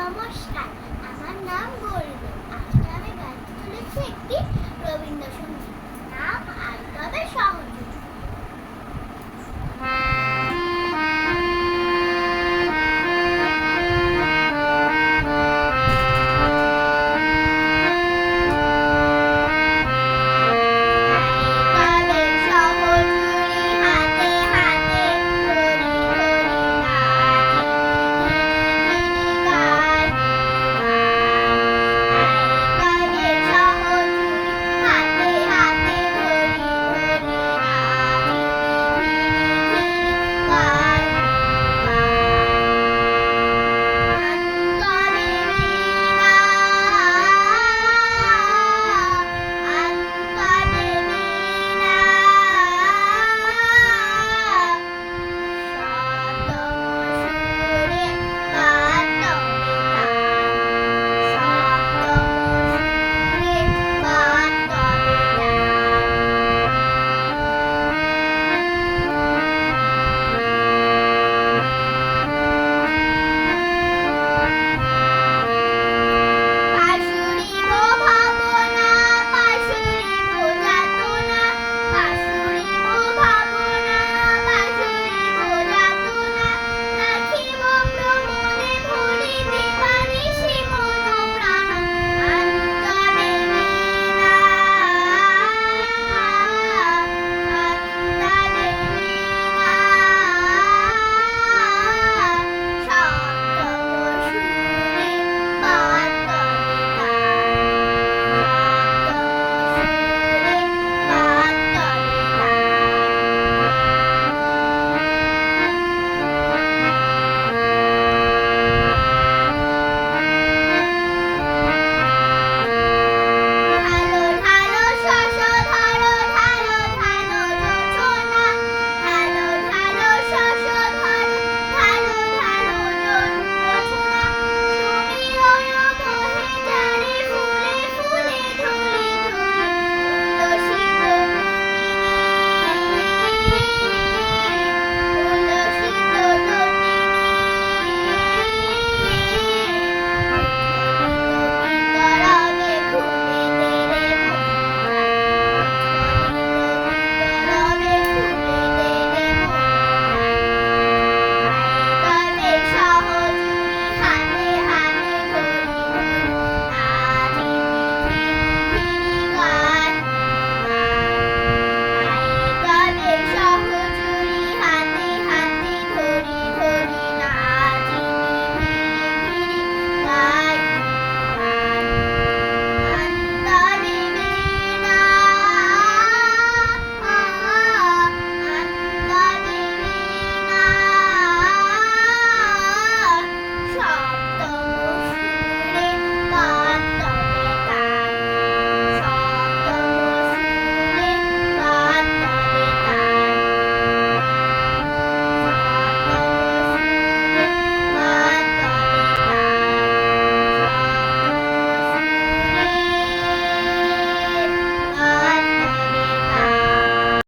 নমস্কার। আমার নাম গৌরব। আজকে আমি গান তুলেছি একটি রবীন্দ্রসঙ্গীত